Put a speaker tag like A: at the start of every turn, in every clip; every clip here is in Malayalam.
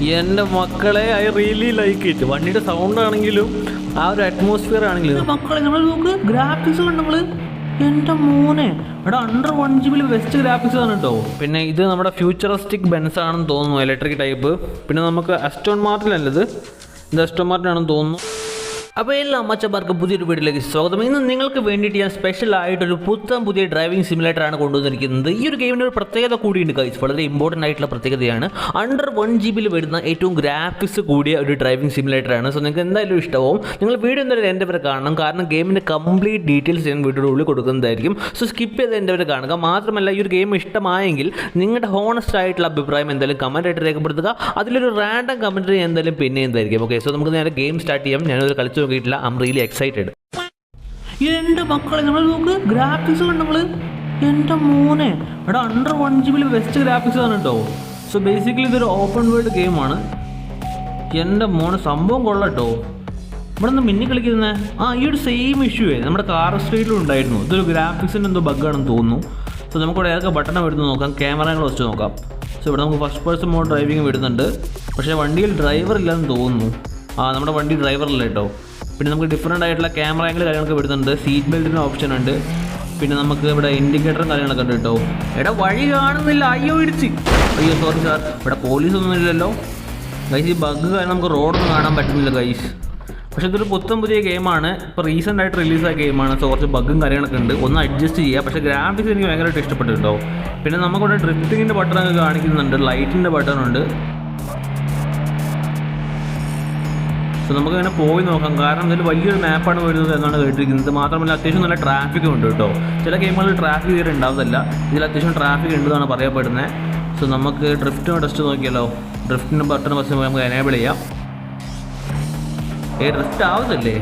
A: എന്റെ മക്കളെ ഐ റിയലി ലൈക്ക് ഇറ്റ്. വണ്ടിയുടെ സൗണ്ട് ആണെങ്കിലും ആ ഒരു അറ്റ്മോസ്ഫിയർ ആണെങ്കിലും. മക്കളെ നമ്മൾ നോക്ക് ഗ്രാഫിക്സ് കണ്ടു എന്റെ എന്റെ മോനെ ഇവിടെ അണ്ടർ വൺ ജി ബിയിൽ ബെസ്റ്റ് ഗ്രാഫിക്സ് ആണ് കേട്ടോ പിന്നെ ഇത് നമ്മുടെ ഫ്യൂച്ചറിസ്റ്റിക് ബെൻസ് ആണെന്ന് തോന്നുന്നു ഇലക്ട്രിക് ടൈപ്പ് പിന്നെ നമുക്ക് അസ്റ്റോൺ മാർട്ടിലല്ലത് ഇത് അസ്റ്റോൺ മാർട്ടിലാണെന്ന് തോന്നുന്നു. അപ്പോൾ എല്ലാ അമ്മച്ചമാർക്കും പുതിയൊരു വീട്ടിലേക്ക് സ്വാഗതം. ഇന്ന് നിങ്ങൾക്ക് വേണ്ടിയിട്ട് ഞാൻ സ്പെഷ്യൽ ആയിട്ടൊരു പുത്തൻ പുതിയ ഡ്രൈവിംഗ് സിമുലേറ്ററാണ് കൊണ്ടുവന്നിരിക്കുന്നത്. ഈ ഒരു ഗെയിമിന് ഒരു പ്രത്യേകത കൂടിയുണ്ട് കൈസ് വളരെ ഇമ്പോർട്ടന്റ് ആയിട്ടുള്ള പ്രത്യേകതയാണ്. അണ്ടർ വൺ ജി ബിയിൽ വരുന്ന ഏറ്റവും ഗ്രാഫിക്സ് കൂടിയ ഒരു ഡ്രൈവിംഗ് സിമുലേറ്ററാണ് സോ നിങ്ങൾക്ക് എന്തായാലും ഇഷ്ടമാവും. നിങ്ങൾ വീഡിയോ എന്തായാലും എന്റെ വരെ കാണണം. കാരണം ഗെയിമിന്റെ കംപ്ലീറ്റ് ഡീറ്റെയിൽസ് ഞാൻ വീഡിയോയുടെ ഉള്ളിൽ കൊടുക്കുന്നതായിരിക്കും. സോ സ്കിപ്പ് ചെയ്ത് എന്റെ വരെ കാണുക. മാത്രമല്ല ഈ ഒരു ഗെയിം ഇഷ്ടമായെങ്കിൽ നിങ്ങളുടെ ഹോണസ്റ്റ് ആയിട്ടുള്ള അഭിപ്രായം എന്തായാലും കമന്റ് ആയിട്ട് രേഖപ്പെടുത്തുക. അതിലൊരു റാൻഡം കമന്റ് ഞാൻ എന്തായാലും പിന്നെ എന്തായിരിക്കും ഓക്കെ സോ നമുക്ക് നേരെ ഗെയിം സ്റ്റാർട്ട് ചെയ്യാം. ഞാനൊരു കളിച്ചു നോക്കിയിട്ടില്ല ഐ എം റിയലി എക്സൈറ്റഡ് എന്റെ മക്കളെ നമ്മൾ നോക്ക് ഗ്രാഫിക്സ് കണ്ടു നമ്മൾ എന്റെ മോനെ. എടാ അണ്ടർ വൺ ജി ബിയിൽ ബെസ്റ്റ് ഗ്രാഫിക്സ് ആണ് കേട്ടോ സോ ബേസിക്കലി ഇതൊരു ഓപ്പൺ വേൾഡ് ഗെയിമാണ് എന്റെ മോനെ സംഭവം കൊള്ളട്ടോ ഇവിടെ നിന്ന് മിന്നി കളിക്കുന്നത് ആ ഈ ഒരു സെയിം ഇഷ്യൂ നമ്മുടെ കാർ സ്ട്രീറ്റിലും ഉണ്ടായിരുന്നു. ഇതൊരു ഗ്രാഫിക്സിന്റെ എന്തോ ബഗ്ഗാണെന്ന് തോന്നുന്നു. സോ നമുക്കിവിടെ ഏതൊക്കെ ബട്ടൺ വരുന്നു നോക്കാം. ക്യാമറകൾ വെച്ച് നോക്കാം. സോ ഇവിടെ നമുക്ക് ഫസ്റ്റ് പേഴ്സൺ മോഡ് ഡ്രൈവിംഗ് വരുന്നുണ്ട്. പക്ഷേ വണ്ടിയിൽ ഡ്രൈവർ ഇല്ലെന്ന് തോന്നുന്നു. ആ നമ്മുടെ വണ്ടി ഡ്രൈവറില്ല കേട്ടോ പിന്നെ നമുക്ക് ഡിഫറെന്റ് ആയിട്ടുള്ള ക്യാമറ ആംഗിൾ കാര്യങ്ങളൊക്കെ വരുന്നുണ്ട്. സീറ്റ് ബെൽറ്റിന് ഓപ്ഷൻ ഉണ്ട്. പിന്നെ നമുക്ക് ഇവിടെ ഇൻഡിക്കേറ്ററും കാര്യങ്ങളൊക്കെ ഉണ്ട് കേട്ടോ. എടാ വഴി കാണുന്നില്ല. അയ്യോ ഇടിച്ച്. അയ്യോ സോറി സാർ ഇവിടെ പോലീസ് ഒന്നും ഇല്ലല്ലോ. ഗൈസ് ഈ ബഗ് കാരണം നമുക്ക് റോഡൊന്നും കാണാൻ പറ്റുന്നില്ല ഗൈസ് പക്ഷേ ഇതൊരു പുത്തൻ പുതിയ ഗെയിമാണ് ഇപ്പോൾ റീസെന്റ് ആയിട്ട് റിലീസായ ഗെയിമാണ് സോ കുറച്ച് ബഗ്ഗും കാര്യങ്ങളൊക്കെ ഉണ്ട്. ഒന്ന് അഡ്ജസ്റ്റ് ചെയ്യുക പക്ഷേ ഗ്രാഫിക്സ് എനിക്ക് ഭയങ്കരമായിട്ട് ഇഷ്ടപ്പെട്ടിട്ടുണ്ടോ പിന്നെ നമുക്കിവിടെ ഡ്രിഫ്റ്റിങ്ങിന്റെ ബട്ടൺ ഒക്കെ കാണിക്കുന്നുണ്ട്. ലൈറ്റിന്റെ ബട്ടൺ ഉണ്ട്. സോ നമുക്ക് അങ്ങനെ പോയി നോക്കാം. കാരണം ഇതിൽ വലിയൊരു മാപ്പാണ് വരുന്നത് എന്നാണ് കേട്ടിരിക്കുന്നത്. മാത്രമല്ല അത്യാവശ്യം നല്ല ട്രാഫിക്കും ഉണ്ട് കേട്ടോ. ചില ഗെയിമുകളിൽ ട്രാഫിക് കയറി ഉണ്ടാവുന്നില്ല ഇതിൽ അത്യാവശ്യം ട്രാഫിക് ഉണ്ടെന്നാണ് പറയപ്പെടുന്നത് സോ നമുക്ക് ഡ്രിഫ്റ്റിന് ടെസ്റ്റ് നോക്കിയാലോ? ഡ്രിഫ്റ്റിന്റെ ബട്ടൺ ബസ് നമുക്ക് എനേബിൾ ചെയ്യാം. ഏ ഡ്രിഫ്റ്റ് ആവുന്നില്ലേ?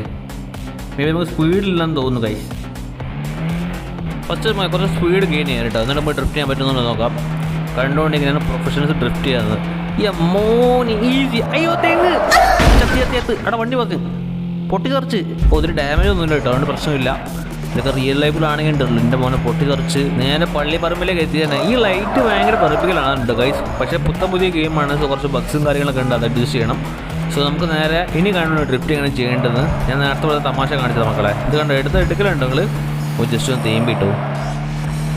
A: മേ ബി നമുക്ക് സ്പീഡില്ലെന്ന് തോന്നുന്നു കൈ ഫസ്റ്റ് കുറച്ച് സ്പീഡ് ഗെയിൻ ചെയ്യാൻ കേട്ടോ. എന്നിട്ട് നമുക്ക് ഡ്രിഫ്റ്റ് ചെയ്യാൻ പറ്റുന്നുണ്ടോ നോക്കാം. കണ്ടുകൊണ്ടിങ്ങനെയാണ് പ്രൊഫഷണൽസ് ഡ്രിഫ്റ്റ് ചെയ്യുന്നത്. ഈസി അയ്യോ തെങ്ങ്. ചത്തി ചത്തി വണ്ടി വെക്ക് പൊട്ടി തെറിച്ച് ഓ ഇതിന് ഡാമേജ് ഒന്നുമില്ല കേട്ടോ അതുകൊണ്ട് പ്രശ്നമില്ല. ഇതൊക്കെ റിയൽ ലൈഫിലാണെങ്കിൽ ഉണ്ടല്ലോ. എന്റെ മോനെ പൊട്ടി തെറിച്ച് നേരെ പള്ളി പറമ്പിലേക്ക് എത്തി തന്നെ. ഈ ലൈറ്റ് ഭയങ്കര പെറുപ്പിക്കലാണ് കേട്ടോ ഗൈസ് പക്ഷേ പുത്തം പുതിയ ഗെയിമാണ് സോ കുറച്ച് ബഗ്സും കാര്യങ്ങളൊക്കെ ഉണ്ട്. അത് അഡ്ജസ്റ്റ് ചെയ്യണം. സോ നമുക്ക് നേരെ ഇനി കാണുന്ന ഡ്രിഫ്റ്റ് എങ്ങനെ ചെയ്യേണ്ടത്? ഞാൻ നേരത്തെ പോലെ തമാശ കാണിച്ചത് മക്കളെ. ഇത് കണ്ടോ എടുത്ത് എടുക്കലുണ്ടെങ്കിൽ ജസ്റ്റ് ഒന്ന് തേമ്പിട്ടു.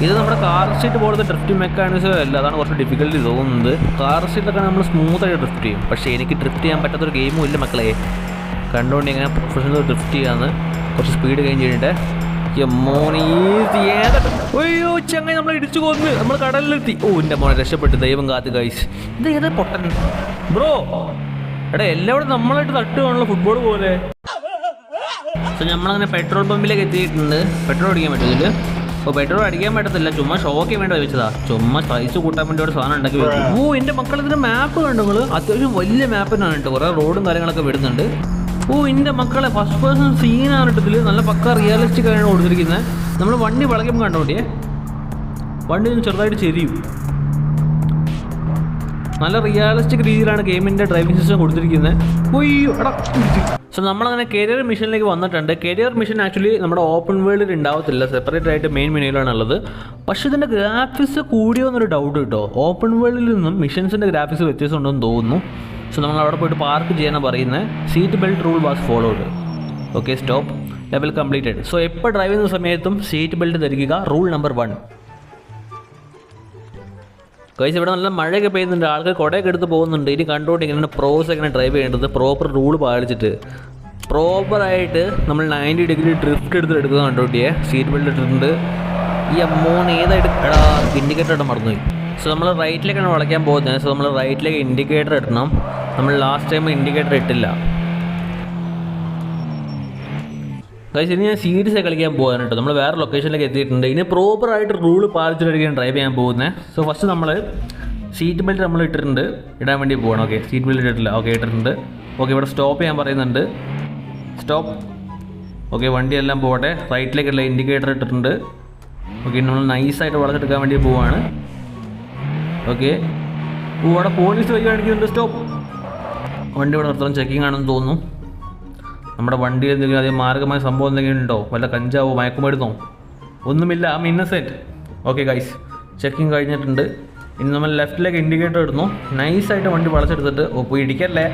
A: ഇത് നമ്മുടെ കാർ സീറ്റ് പോലത്തെ ഡ്രിഫ്റ്റ് മെക്കാനിസം അല്ല. അതാണ് കുറച്ച് ഡിഫിക്കൽട്ടി തോന്നുന്നത്. കാർ സീറ്റൊക്കെ നമ്മൾ സ്മൂത്തായിട്ട് ഡ്രിഫ്റ്റ് ചെയ്യും. പക്ഷേ എനിക്ക് ഡ്രിഫ്റ്റ് ചെയ്യാൻ പറ്റാത്തൊരു ഗെയിമും ഇല്ല മക്കളെ. കണ്ടുകൊണ്ട് ഇങ്ങനെ പ്രൊഫഷണൽ ഡ്രിഫ്റ്റ് ചെയ്യാന്ന്. കുറച്ച് സ്പീഡ് കഴിഞ്ഞ് കഴിഞ്ഞിട്ട് അയ്യോ ചങ്ങായി നമ്മൾ ഇടിച്ചു കൊന്ന്. നമ്മൾ കടലിലെത്തി. ഓ എന്റെ മോനെ രക്ഷപ്പെട്ടു. ദൈവം കാത്ത് ഗൈസ് ഇത് ഏതാ പൊട്ടൻ? ബ്രോ എടാ എല്ലാവരും നമ്മളായിട്ട് തട്ടുകയാണല്ലോ ഫുട്ബോൾ പോലെ. സോ നമ്മളങ്ങനെ പെട്രോൾ പമ്പിലേക്ക് എത്തിയിട്ടുണ്ട്. പെട്രോൾ അടിക്കാൻ പറ്റും ഇതിൽ അപ്പോൾ പെട്രോൾ അടിക്കാൻ പറ്റത്തില്ല. ചുമ്മാ ഷോക്ക് വേണ്ട വെച്ചതാ. ചുമ്മാ സൈസ് കൂട്ടാൻ വേണ്ടി ഒരു സാധനം ഉണ്ടാക്കി വെച്ചു. ഓ എന്റെ മക്കൾ ഇതിന്റെ മാപ്പ് കണ്ടു നിങ്ങൾ അത്യാവശ്യം വലിയ മാപ്പിനാണ് കേട്ടോ. കുറേ റോഡും കാര്യങ്ങളൊക്കെ വരുന്നുണ്ട്. ഓ എന്റെ മക്കളെ ഫസ്റ്റ് പേഴ്സൺ സീനാണ് കേട്ടോ ഇതിൽ നല്ല പക്ക റിയലിസ്റ്റിക് ആണ് കൊടുത്തിരിക്കുന്നത് നമ്മൾ വണ്ടി വളയ്ക്കുമ്പോൾ കണ്ടോട്ടിയേ വണ്ടി ഒന്ന് ചെറുതായിട്ട് ചെരിയും. നല്ല റിയാലിസ്റ്റിക് രീതിയിലാണ് ഗെയിമിന്റെ ഡ്രൈവിംഗ് സിസ്റ്റം കൊടുത്തിരിക്കുന്നത് ഒയ്യോ എടാ സോ നമ്മളങ്ങനെ കരിയർ മിഷനിലേക്ക് വന്നിട്ടുണ്ട്. കരിയർ മിഷൻ ആക്ച്വലി നമ്മുടെ ഓപ്പൺ വേൾഡിൽ ഉണ്ടാവത്തില്ല. സെപ്പറേറ്റ് ആയിട്ട് മെയിൻ മെനുവിലാണ് ഉള്ളത്. പക്ഷേ ഇതിന്റെ ഗ്രാഫിക്സ് കൂടിയോ എന്നൊരു ഡൗട്ട് കിട്ടോ ഓപ്പൺ വേൾഡിൽ നിന്നും മിഷൻസിന്റെ ഗ്രാഫിക്സ് വ്യത്യാസം ഉണ്ടെന്ന് തോന്നുന്നു. സോ നമ്മൾ അവിടെ പോയിട്ട് പാർക്ക് ചെയ്യാനാണ് പറയുന്നത് seat belt rule was followed okay stop level completed so എപ്പോൾ ഡ്രൈവ് ചെയ്യുന്ന സമയത്തും സീറ്റ് ബെൽറ്റ് ധരിക്കുക. റൂൾ നമ്പർ വൺ കഴിച്ച് ഇവിടെ നല്ല മഴയൊക്കെ പെയ്യുന്നുണ്ട്. ആൾക്ക് കുടയൊക്കെ എടുത്ത് പോകുന്നുണ്ട്. ഇനി കണ്ടുകൊണ്ട് ഇങ്ങനെ പ്രോസ് എങ്ങനെ ഡ്രൈവ് ചെയ്യേണ്ടത്. പ്രോപ്പർ റൂൾ പാലിച്ചിട്ട്. പ്രോപ്പറായിട്ട് നമ്മൾ നയന്റി ഡിഗ്രി ഡ്രിഫ്റ്റ് എടുത്ത് എടുക്കുക കണ്ടോട്ടിയെ സീറ്റ് ബെൽറ്റ് ഇട്ടിട്ടുണ്ട്. ഈ അമ്മോൺ ഏതായിട്ട് എടാ ഇൻഡിക്കേറ്റർ ഇടാൻ മറന്നുപോയി. സോ നമ്മൾ റൈറ്റിലേക്കാണ് വളയ്ക്കാൻ പോകുന്നത്. സോ നമ്മൾ റൈറ്റിലേക്ക് ഇൻഡിക്കേറ്റർ ഇടണം. നമ്മൾ ലാസ്റ്റ് ടൈം ഇൻഡിക്കേറ്റർ ഇട്ടില്ല. ഗൈസ് ഇനി ഞാൻ സീരീസ് കളിക്കാൻ പോകാൻ കേട്ടോ. നമ്മൾ വേറെ ലൊക്കേഷനിലേക്ക് എത്തിയിട്ടുണ്ട്. ഇനി പ്രോപ്പർ ആയിട്ട് റൂൾ പാലിച്ചിട്ടായിരിക്കും ഡ്രൈവ് ചെയ്യാൻ പോകുന്നത് സോ ഫസ്റ്റ് നമ്മൾ സീറ്റ് ബെൽറ്റ് നമ്മൾ ഇട്ടിട്ടുണ്ട്. ഇടാൻ വേണ്ടി പോകണം ഓക്കെ സീറ്റ് ബെൽറ്റ് ഇട്ടിട്ടില്ല. ഓക്കെ ഇട്ടിട്ടുണ്ട്. ഓക്കെ ഇവിടെ സ്റ്റോപ്പ് ചെയ്യാൻ പറയുന്നുണ്ട്. സ്റ്റോപ്പ് ഓക്കെ വണ്ടിയെല്ലാം പോകട്ടെ റൈറ്റിലേക്കുള്ള ഇൻഡിക്കേറ്റർ ഇട്ടിട്ടുണ്ട്. ഓക്കെ നമ്മൾ നൈസായിട്ട് വളർത്തെടുക്കാൻ വേണ്ടി പോവാണ്. ഓക്കെ ഓ അവിടെ പോലീസ് വഴി കാണിക്കുന്നുണ്ട്. സ്റ്റോപ്പ് വണ്ടി ഇവിടെ നിർത്തണം. ചെക്കിംഗ് ആണെന്ന് തോന്നുന്നു. നമ്മുടെ വണ്ടിയിൽ എന്തെങ്കിലും അധികം മാർഗമായ സംഭവം എന്തെങ്കിലും ഉണ്ടോ? വല്ല കഞ്ചാവോ മയക്കുമരുന്നോ? ഒന്നുമില്ല I innocent okay guys checking കഴിഞ്ഞിട്ടുണ്ട്. ഇനി നമ്മൾ ലെഫ്റ്റിലേക്ക് ഇൻഡിക്കേറ്റർ ഇടുന്നു. നൈസായിട്ട് വണ്ടി വളച്ചെടുത്തിട്ട് ഓ പോയി ഇടിക്കല്ലേ?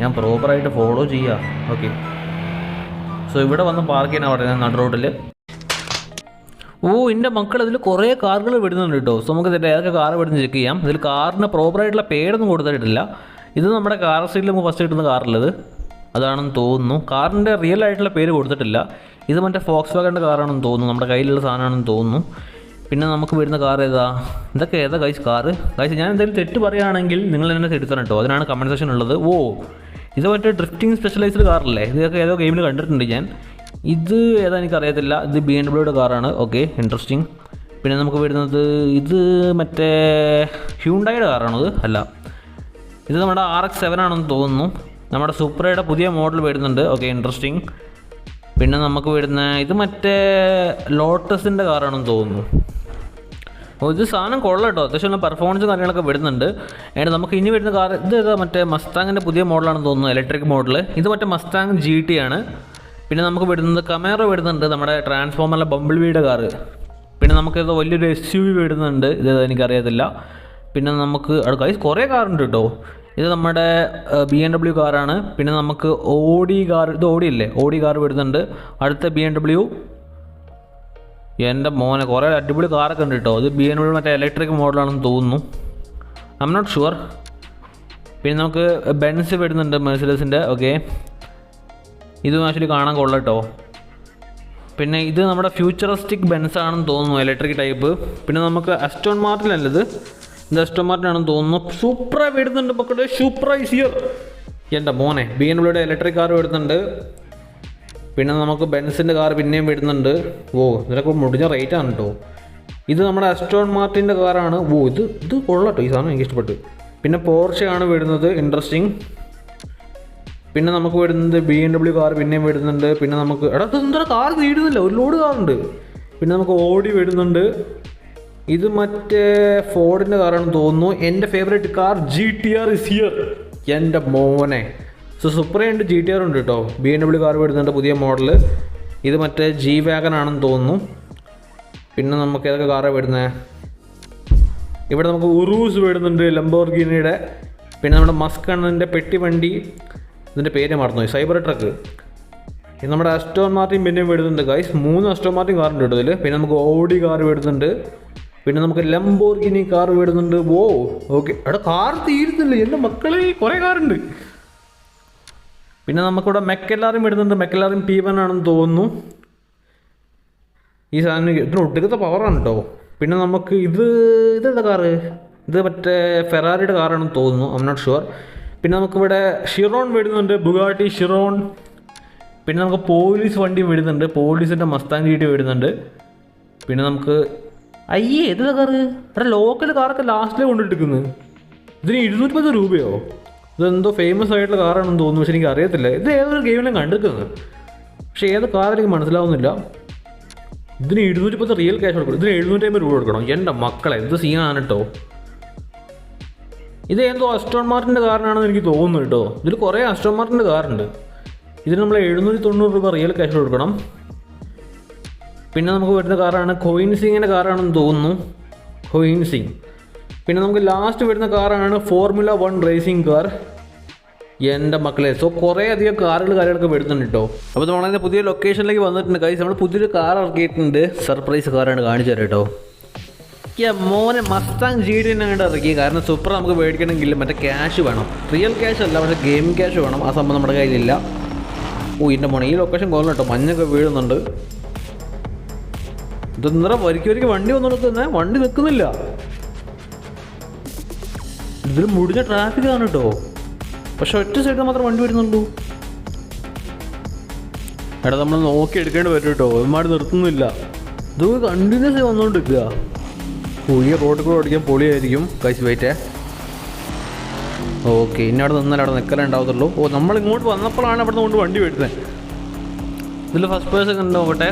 A: ഞാൻ പ്രോപ്പറായിട്ട് ഫോളോ ചെയ്യുക ഓക്കെ സോ ഇവിടെ വന്ന് പാർക്ക് ചെയ്യാൻ പറയുന്നത് നട റോഡിൽ ഓ എന്റെ മക്കൾ ഇതിൽ കുറേ കാറുകൾ വിടുന്നുണ്ട് കേട്ടോ സോ നമുക്ക് ഇതിന്റെ ഏതൊക്കെ കാർ വിടുന്നു ചെക്ക് ചെയ്യാം. ഇതിൽ കാറിന് പ്രോപ്പറായിട്ടുള്ള പേരൊന്നും കൊടുത്തിട്ടില്ല. ഇത് നമ്മുടെ കാർ സൈഡിൽ നമുക്ക് ഫസ്റ്റ് കിട്ടുന്ന കാറുള്ളത് അതാണെന്ന് തോന്നുന്നു. കാറിന്റെ റിയൽ ആയിട്ടുള്ള പേര് കൊടുത്തിട്ടില്ല. ഇത് മറ്റേ ഫോക്സ് വാഗന്റെ കാറാണെന്ന് തോന്നുന്നു. നമ്മുടെ കയ്യിലുള്ള സാധനമാണെന്ന് തോന്നുന്നു. പിന്നെ നമുക്ക് വരുന്ന കാർ ഏതാ? ഇതൊക്കെ ഏതാ കൈസ് കാറ് കൈസ് ഞാൻ എന്തെങ്കിലും തെറ്റ് പറയുകയാണെങ്കിൽ നിങ്ങൾ എന്നെ തിരുത്തണം കേട്ടോ. അതിനാണ് കമന്റ് സെക്ഷൻ ഉള്ളത്. ഓ ഇത് മറ്റേ ഡ്രിഫ്റ്റിംഗ് സ്പെഷ്യലൈസ്ഡ് കാറല്ലേ ഇതൊക്കെ ഏതോ ഗെയിമിൽ കണ്ടിട്ടുണ്ട് ഞാൻ. ഇത് ഏതാ എനിക്കറിയത്തില്ല. ഇത് ബി എം ഡബ്ല്യൂടെ കാറാണ് ഓക്കെ ഇൻട്രസ്റ്റിംഗ് പിന്നെ നമുക്ക് വരുന്നത് ഇത് മറ്റേ ഹ്യൂണ്ടായുടെ കാറാണത് അല്ല. ഇത് നമ്മുടെ ആർ എക്സ് സെവൻ ആണെന്ന് തോന്നുന്നു. നമ്മുടെ സൂപ്രയുടെ പുതിയ മോഡൽ വരുന്നുണ്ട്. ഓക്കെ ഇൻട്രസ്റ്റിംഗ് പിന്നെ നമുക്ക് വരുന്ന ഇത് മറ്റേ ലോട്ടസിന്റെ കാറാണെന്ന് തോന്നുന്നു. ഓ ഇത് സാധനം കൊള്ളാം കേട്ടോ അത്യാവശ്യം നല്ല പെർഫോമൻസും കാര്യങ്ങളൊക്കെ വരുന്നുണ്ട്. ആൻഡ് നമുക്ക് ഇനി വരുന്ന കാർ ഇത് ഏതാ മറ്റേ മസ്താങ്ങിന്റെ പുതിയ മോഡലാണെന്ന് തോന്നുന്നു ഇലക്ട്രിക് മോഡൽ ഇത് മറ്റേ മസ്താങ് ജി ടി ആണ്. പിന്നെ നമുക്ക് വരുന്നത് കമേറ വരുന്നുണ്ട് നമ്മുടെ ട്രാൻസ്ഫോമറിലെ ബംബിൾ വീയുടെ കാറ്. പിന്നെ നമുക്ക് ഇത് വലിയൊരു എസ് യു വി വരുന്നുണ്ട്. ഇത് എനിക്കറിയത്തില്ല. പിന്നെ നമുക്ക് അവിടെ കൈസ് കുറേ കാറുണ്ട് കേട്ടോ ഇത് നമ്മുടെ ബി എം ഡബ്ല്യു കാറാണ് പിന്നെ നമുക്ക് ഓഡി കാർ ഇത് ഓടി അല്ലേ? ഓഡി കാർ വരുന്നുണ്ട്. അടുത്ത ബി എം ഡബ്ല്യു എന്റെ മോനെ കുറേ അടിപൊളി കാറൊക്കെ ഉണ്ട് കേട്ടോ. ഇത് ബി എം ഡബ്ല്യു മറ്റേ ഇലക്ട്രിക് മോഡലാണെന്ന് തോന്നുന്നു. ഐ എം നോട്ട് ഷുവർ പിന്നെ നമുക്ക് ബെൻസ് വരുന്നുണ്ട് മെഴ്സിഡസിന്റെ ഓക്കെ ഇതും ആക്ച്വലി കാണാൻ കൊള്ളാം കേട്ടോ. പിന്നെ ഇത് നമ്മുടെ ഫ്യൂച്ചറിസ്റ്റിക് ബെൻസ് ആണെന്ന് തോന്നുന്നു ഇലക്ട്രിക് ടൈപ്പ് പിന്നെ നമുക്ക് അസ്റ്റോൺ മാർട്ടിൻ മാർട്ടിൻ തോന്നുന്നു. സൂപ്ര വരുന്നുണ്ട് മക്കളുടെ സൂപ്ര ഇസ് ഹിയർ എന്റെ മോനെ ബി എൻ ഡബ്ല്യൂടെ ഇലക്ട്രിക് കാർ വരുന്നുണ്ട്. പിന്നെ നമുക്ക് ബെൻസിന്റെ കാർ പിന്നെയും വരുന്നുണ്ട്. ഓ ഇതിനൊക്കെ മുടിഞ്ഞ റേറ്റ് ആണ് കേട്ടോ ഇത് നമ്മുടെ അസ്റ്റോൺ മാർട്ടിന്റെ കാറാണ് ഓ ഇത് ഇത് കൊള്ളട്ടോ ഈ സാധനം എനിക്ക് ഇഷ്ടപ്പെട്ടു. പിന്നെ പോർച്ചയാണ് വരുന്നത് ഇൻട്രസ്റ്റിംഗ് പിന്നെ നമുക്ക് വരുന്നത് ബി എം ഡബ്ല്യു കാർ പിന്നെയും വരുന്നുണ്ട്. പിന്നെ നമുക്ക് എടാ എന്താ കാർ തീരുന്നില്ല ഒരു ലോഡ് കാറുണ്ട് പിന്നെ നമുക്ക് ഓടി വരുന്നുണ്ട്. ഇത് മറ്റേ ഫോർഡിന്റെ കാറാണെന്ന് തോന്നുന്നു. എന്റെ favourite car G T R is here എന്റെ മോനെ. സോ സുപ്രയുണ്ട് ജി ടി ആർ ഉണ്ട് കേട്ടോ ബി എം ഡബ്ല്യു കാർ വരുന്നുണ്ട് പുതിയ മോഡൽ ഇത് മറ്റേ ജി വാഗൻ ആണെന്ന് തോന്നുന്നു. പിന്നെ നമുക്ക് ഏതൊക്കെ കാറാണ് വരുന്നത് ഇവിടെ നമുക്ക് ഉറൂസ് വരുന്നുണ്ട് ലംബോർഗിനിയുടെ പിന്നെ നമ്മുടെ മസ്ക് എന്നതിന്റെ പെട്ടി വണ്ടി. ഇതിന്റെ പേര് മറന്നുപോയി സൈബർ ട്രക്ക് ഇത് നമ്മുടെ അസ്റ്റോൺ മാർട്ടിൻ പിന്നെയും വരുന്നുണ്ട് ഗൈസ് മൂന്ന് അസ്റ്റോൺ മാർട്ടിൻ കാറുണ്ട് കേട്ടോ ഇതിൽ പിന്നെ നമുക്ക് ഓഡി കാർ വരുന്നുണ്ട്. പിന്നെ നമുക്ക് ലംബോർഗിനി കാർ വരുന്നുണ്ട് ഓ ഓക്കെ എടാ കാർ തീരുന്നില്ല. എന്റെ മക്കളെ കുറേ കാറുണ്ട് പിന്നെ നമുക്കിവിടെ മെക്കെല്ലാറും വരുന്നുണ്ട് മെക്കെല്ലാറും പി വൺ ആണെന്ന് തോന്നുന്നു. ഈ സാധനം ഇതിന് ഒടുക്കത്തെ പവറാണ് കേട്ടോ പിന്നെ നമുക്ക് ഇത് ഇതെന്താ കാറ് ഇത് മറ്റേ ഫെറാറിയുടെ കാറാണെന്ന് തോന്നുന്നു. ഐ നോട്ട് ഷുവർ പിന്നെ നമുക്കിവിടെ ഷിറോൺ വരുന്നുണ്ട് ബുഗാട്ടി ഷിറോൺ പിന്നെ നമുക്ക് പോലീസ് വണ്ടി വരുന്നുണ്ട് പോലീസിന്റെ മസ്താങ് ജീട്ടി വരുന്നുണ്ട് പിന്നെ നമുക്ക് അയ്യേ ഏത് കാറ് എടാ ലോക്കൽ കാറൊക്കെ ലാസ്റ്റിലേ കൊണ്ടിട്ടിരിക്കുന്നത് ഇതിന് ഇരുന്നൂറ്റി പത്ത് രൂപയോ? ഇതെന്തോ ഫേമസ് ആയിട്ടുള്ള കാറാണെന്ന് തോന്നുന്നു പക്ഷെ എനിക്ക് അറിയത്തില്ല. ഇത് ഏതൊരു ഗെയിമിലും കണ്ടിരിക്കുന്നത് പക്ഷേ ഏത് കാർ എനിക്ക് മനസ്സിലാവുന്നില്ല. ഇതിന് ഇരുന്നൂറ്റി പത്ത് റിയൽ ക്യാഷ് കൊടുക്കണം. ഇതിന് എഴുന്നൂറ്റി അമ്പത് രൂപ കൊടുക്കണം. എന്റെ മക്കളെ എന്ത് സീനാണ് കേട്ടോ ഇത് എന്തോ അസ്റ്റോൺ മാർട്ടിന്റെ കാറിനാണെന്ന് എനിക്ക് തോന്നുന്നു കേട്ടോ ഇതിൽ കുറേ അസ്റ്റോൺ മാർട്ടിന്റെ കാറുണ്ട് ഇതിന് നമ്മൾ എഴുന്നൂറ്റി തൊണ്ണൂറ് രൂപ റിയൽ ക്യാഷ് കൊടുക്കണം. പിന്നെ നമുക്ക് വരുന്ന കാറാണ് കോയിൻ സിങ്ങിന്റെ കാറാണെന്ന് തോന്നുന്നു. കോയിൻ സിംഗ് പിന്നെ നമുക്ക് ലാസ്റ്റ് വരുന്ന കാറാണ് ഫോർമുല വൺ റേസിംഗ് കാർ എന്റെ മക്കളെ സോ കുറേ അധികം കാറുകൾ കാര്യങ്ങളൊക്കെ വരുന്നുണ്ട് കേട്ടോ അപ്പോൾ നമ്മൾ അതിന്റെ പുതിയ ലൊക്കേഷനിലേക്ക് വന്നിട്ടുണ്ട്. കൈസ് നമ്മൾ പുതിയൊരു കാർ ഇറക്കിയിട്ടുണ്ട്. സർപ്രൈസ് കാറാണ് കാണിച്ചു തരാം കേട്ടോ മോനെ മസ്താങ് ജി ഡി തന്നെ ഇറക്കി. കാരണം സൂപ്പർ നമുക്ക് മേടിക്കണമെങ്കിൽ മറ്റേ ക്യാഷ് വേണം. റിയൽ ക്യാഷ് അല്ല പക്ഷേ ഗെയിം ക്യാഷ് വേണം. ആ സംഭവം നമ്മുടെ കയ്യിലില്ല. ഓ എന്റെ മോനെ ഈ ലൊക്കേഷൻ കൊള്ളണം കേട്ടോ മഞ്ഞൊക്കെ വീഴുന്നുണ്ട്. ഇതെന്തറ വരിക്ക് വരിക്ക് വണ്ടി വന്നു കൊടുക്കുന്നേ വണ്ടി നിൽക്കുന്നില്ല ഇതിൽ മുടിഞ്ഞ ട്രാഫിക് ആണ് കേട്ടോ. പക്ഷെ ഒറ്റ സൈഡിൽ മാത്രം വണ്ടി വരുന്നുള്ളൂ. എടാ നമ്മൾ നോക്കി എടുക്കേണ്ടി വരും കേട്ടോ. ഒരുമാട് നിർത്തുന്നില്ല. ഇത് കണ്ടിന്യൂസ് വന്നുകൊണ്ടിരിക്കുക ഓ ഈ റോഡിൽ കൂടെ ഓടിക്കാൻ പൊളിയായിരിക്കും. കഴിച്ച് വെയിറ്റേ ഓക്കെ ഇനി അവിടെ നിന്നാൽ അവിടെ നിൽക്കലേ ഉണ്ടാവത്തുള്ളൂ. ഓ നമ്മൾ ഇങ്ങോട്ട് വന്നപ്പോഴാണ് അവിടെ നിന്ന് കൊണ്ട് വണ്ടി വരുന്നത് ഇതിൽ ഫസ്റ്റ് പേഴ്സൺ ഉണ്ടോ? നോക്കട്ടെ.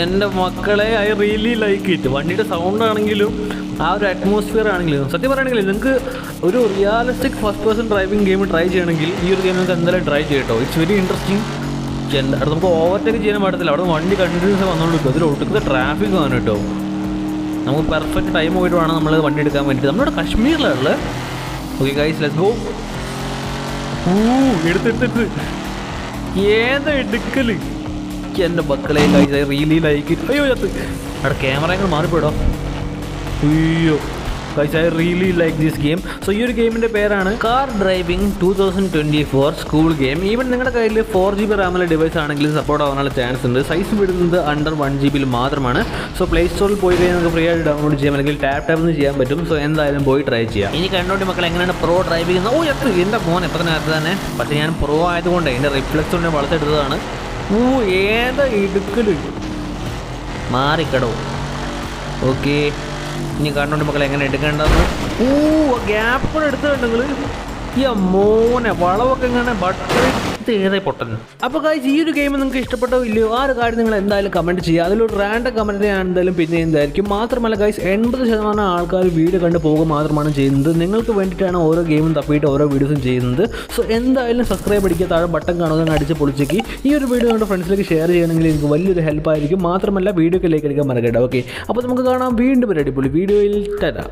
A: എന്റെ മക്കളെ ഐ റിയലി ലൈക്ക് ഇറ്റ്. വണ്ടിയുടെ സൗണ്ട് ആണെങ്കിലും ആ ഒരു അറ്റ്മോസ്ഫിയർ ആണെങ്കിലും. സത്യം പറയുകയാണെങ്കിൽ നിങ്ങൾക്ക് ഒരു realistic first person driving game try ചെയ്യണമെങ്കിൽ ഈ ഒരു ഗെയിം നിങ്ങൾക്ക് എന്തായാലും ട്രൈ ചെയ്യട്ടോ ഇറ്റ്സ് വെരി ഇൻട്രസ്റ്റിംഗ് അവിടെ നമുക്ക് ഓവർടേക്ക് ചെയ്യാൻ പാടത്തില്ല അവിടെ വണ്ടി കണ്ടിന്യൂസ് വന്നുകൊണ്ടിരിക്കും അതിൽ ഒട്ടുക്കുന്ന ട്രാഫിക് ആണ് കേട്ടോ നമുക്ക് പെർഫെക്റ്റ് ടൈം പോയിട്ട് വേണം നമ്മൾ വണ്ടി എടുക്കാൻ വേണ്ടിയിട്ട് നമ്മളിവിടെ കശ്മീരിലുള്ള ഓക്കെ ഗൈസ് ലെറ്റ്സ് ഗോ ഊ എടുത്തെടുത്തിട്ട് ഏതാ എടുക്കൽ? എന്റെ മക്കളെ ലൈക്ക് അയ്യോ ചത്ത് അവിടെ ക്യാമറ അങ്ങ് മാറിപ്പോയിടോ. അയ്യോ. Guys I really like this game so ഈ ഒരു ഗെയിമിന്റെ പേരാണ് car driving two thousand twenty four school game even നിങ്ങളുടെ കയ്യിൽ ഫോർ ജി ബി റാമിലെ ഡിവൈസ് ആണെങ്കിൽ സപ്പോർട്ട് ആവാനുള്ള ചാൻസ് ഉണ്ട്. സൈസ് വിടുന്നത് അണ്ടർ വൺ ജി ബിയിൽ മാത്രമാണ്. സോ പ്ലേ സ്റ്റോറിൽ പോയി കഴിഞ്ഞാൽ നമുക്ക് ഫ്രീ ആയിട്ട് ഡൗൺലോഡ് ചെയ്യാം. അല്ലെങ്കിൽ ടാപ്പ് ടാപ്പ് ചെയ്യാൻ പറ്റും. സോ എന്തായാലും പോയി ട്രൈ ചെയ്യാം. ഇനി കണ്ടോണ്ടി മക്കൾ എങ്ങനെയാണ് പ്രോ ഡ്രൈവ് ചെയ്യുന്നത് ഓ എത്ര എന്റെ ഫോൺ എത്ര നേരത്തെ തന്നെ. പക്ഷേ ഞാൻ പ്രോ ആയതുകൊണ്ട് എന്റെ റിഫ്ലക്സ് കൊണ്ട് വളർത്തെടുത്തതാണ് ഓ മാറിക്കടോ ഓക്കെ. ഇനി കണ്ടോണ്ട് മക്കളെ എങ്ങനെ എടുക്കേണ്ടതെന്ന് ഓ ഗ്യാപ്പ് എടുത്തു കണ്ടെങ്കിൽ നിങ്ങൾ ഈ മോനെ വളവൊക്കെ ഇങ്ങനെ ബട്ടർ ഏതായി പൊട്ടൻ. അപ്പോൾ കാഴ്ച ഈ ഒരു ഗെയിം നിങ്ങൾക്ക് ഇഷ്ടപ്പെട്ടോ ഇല്ലയോ? ആ ഒരു കാര്യം നിങ്ങൾ എന്തായാലും കമന്റ് ചെയ്യുക. അതിലൊരു റാൻഡം കമന്റ് ഞാൻ എന്തായാലും പിന്നെ എന്തായിരിക്കും. മാത്രമല്ല ഗൈസ് എൺപത് ശതമാനം ആൾക്കാർ വീഡിയോ കണ്ട് പോകുക മാത്രമാണ് ചെയ്യുന്നത്. നിങ്ങൾക്ക് വേണ്ടിയിട്ടാണ് ഓരോ ഗെയിമും തപ്പിയിട്ട് ഓരോ വീഡിയോസും ചെയ്യുന്നത്. സോ എന്തായാലും സബ്സ്ക്രൈബ് അടിക്കുക താഴെ ബട്ടൺ കാണുക അടിച്ച് പൊളിച്ചേക്ക്. ഈ ഒരു വീഡിയോ നമ്മുടെ ഫ്രണ്ട്സിലേക്ക് ഷെയർ ചെയ്യണമെങ്കിൽ എനിക്ക് വലിയൊരു ഹെൽപ്പായിരിക്കും മാത്രമല്ല വീഡിയോക്ക് ലൈക്ക് അടിക്കാൻ മറക്കട്ടെ ഓക്കെ അപ്പോൾ നമുക്ക് കാണാം. വീണ്ടും ഒരു അടിപൊളി വീഡിയോയിൽ തരാം.